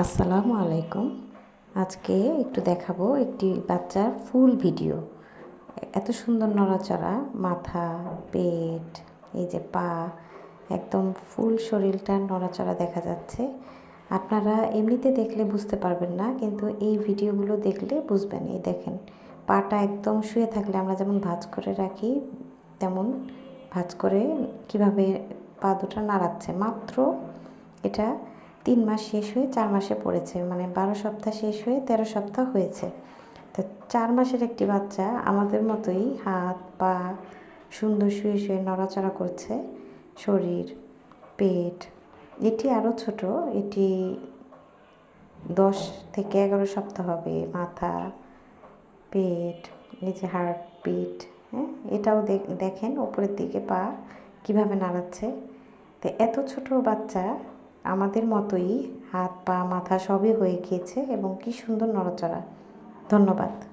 আসসালামু আলাইকুম। আজকে একটু দেখাবো একটি বাচ্চার ফুল ভিডিও। এত সুন্দর নড়াচড়া, মাথা, পেট, এই যে পা, একদম ফুল শরীরটা নড়াচড়া দেখা যাচ্ছে। আপনারা এমনিতে দেখলে বুঝতে পারবেন না, কিন্তু এই ভিডিওগুলো দেখলে বুঝবেন। এই দেখেন, পাটা একদম শুয়ে থাকলে আমরা যেমন ভাঁজ করে রাখি, তেমন ভাঁজ করে কীভাবে পা দুটা নাড়াচ্ছে। মাত্র এটা তিন মাস শেষ হয়ে চার মাসে পড়েছে মানে বারো সপ্তাহ শেষ হয়ে তেরো সপ্তাহ হয়েছে। তো চার মাসের একটি বাচ্চা আমাদের মতোই হাত, পা সুন্দর শুয়ে শুয়ে নড়াচড়া করছে, শরীর, পেট। এটি আরও ছোট, এটি দশ থেকে এগারো সপ্তাহ হবে। মাথা, পেট এই যে হার্ট বিট হ্যাঁ? এটাও দেখেন উপরের দিকে পা কীভাবে নাড়াচ্ছে। তো এত ছোট বাচ্চা আমাদের মতোই হাত পা মাথা সবই হয়ে গিয়েছে এবং কি সুন্দর নড়াচড়া। ধন্যবাদ।